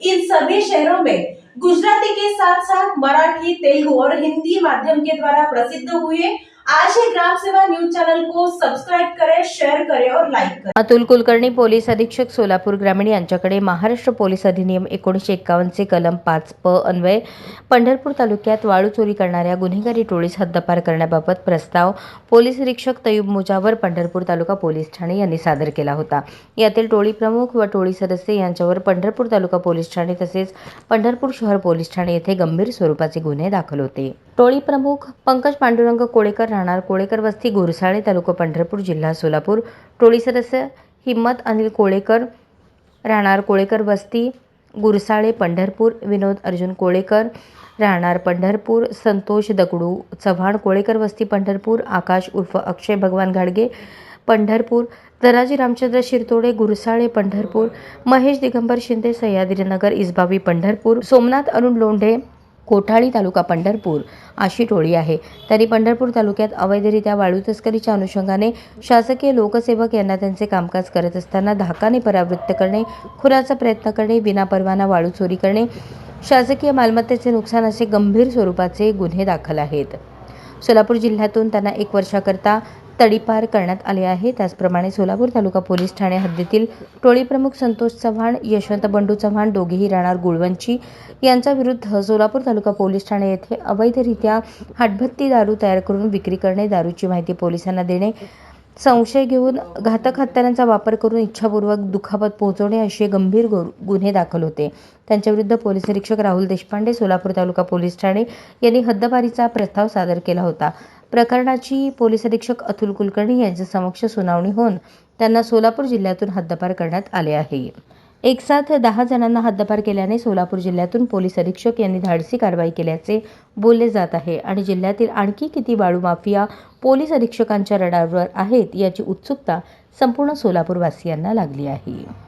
In सभी शहरों में गुजराती के साथ साथ मराठी तेलुगु और हिंदी माध्यम के द्वारा प्रसिद्ध हुए आज ही ग्राम सेवा न्यूज चैनल को सब्सक्राइब करें शेयर करें और लाइक करें। अतुल कुलकर्णी पोलीस अधीक्षक सोलापूर ग्रामीण यांच्याकडे महाराष्ट्र पोलीस अधिनियम एकोणीसशे एक्कावन्नचे कलम पाच प अन्वये पंढरपूर तालुक्यात वाळू चोरी करणाऱ्या गुन्हेगारी टोळीस हद्दपार करण्याबाबत प्रस्ताव पोलीस निरीक्षक तयूब मुजावर पंढरपूर तालुका पोलीस ठाणे यांनी सादर केला होता. यातील टोळी प्रमुख व टोळी सदस्य यांच्यावर पंढरपूर तालुका पोलीस ठाणे तसेच पंढरपूर शहर पोलीस ठाणे येथे गंभीर स्वरूपाचे गुन्हे दाखल होते. टोळी प्रमुख पंकज पांडुरंग कोळेकर राहणार कोळेकर वस्ती गुरसाळे तालुका पंढरपूर जिल्हा सोलापूर. टोळी सदस्य हिम्मत अनिल कोळेकर राहणार कोळेकर वस्ती गुरसाळे पंढरपूर. विनोद अर्जुन कोळेकर राहणार पंढरपूर. संतोष दगडू चव्हाण कोळेकर वस्ती पंढरपूर. आकाश उर्फ अक्षय भगवान घाडगे पंढरपूर धनाजी रामचंद्र शिरतोडे गुरसाळे पंढरपूर महेश दिगंबर शिंदे सह्याद्रीनगर इस्बावी पंढरपूर सोमनाथ अरुण लोंढे कोठाळी तालुका पंढरपूर अशी टोळी आहे. तरी पंढरपूर तालुक्यात अवैधरित्या वाळू तस्करीच्या अनुषंगाने शासकीय लोकसेवक यांना त्यांचे कामकाज करत असताना धाकाने परावृत्त करणे खुराचा प्रयत्न करणे विनापरवाना वाळू चोरी करणे शासकीय मालमत्तेचे नुकसान असे गंभीर स्वरूपाचे गुन्हे दाखल आहेत. सोलापूर जिल्ह्यातून त्यांना एक वर्षाकरता तडीपार करण्यात आले आहे. त्याचप्रमाणे सोलापूर तालुका पोलीस ठाणे हद्दीतील टोळी प्रमुख संतोष चव्हाण यशवंत बंडू चव्हाण दोघेही राहणार गुळवंची यांच्या विरुद्ध सोलापूर तालुका पोलीस ठाणे येथे अवैधरित्या हाटभत्ती दारू तयार करून विक्री करणे दारूची माहिती पोलिसांना देणे संशय घेऊन घातक हत्यारांचा वापर करून इच्छापूर्वक दुखापत पोहोचवणे असे गंभीर गु- गुन्हे दाखल होते. त्यांच्याविरुद्ध पोलीस निरीक्षक राहुल देशपांडे सोलापूर तालुका पोलीस ठाणे यांनी हद्दपारीचा प्रस्ताव सादर केला होता. प्रकरणाची पोलीस अधीक्षक अतुल कुलकर्णी यांच्या समक्ष सुनावणी होऊन त्यांना सोलापूर जिल्ह्यातून हद्दपार करण्यात आले आहे. एक साथ दहा जणांना हद्दपार केल्याने सोलापूर जिल्ह्यातून पोलीस अधीक्षक यांनी धाडसी कारवाई केल्याचे बोलले जात आहे आणि जिल्ह्यातील आणखी किती वाळू माफिया पोलीस अधीक्षकांच्या रडारवर आहेत याची उत्सुकता संपूर्ण सोलापूरवासियांना लागली आहे.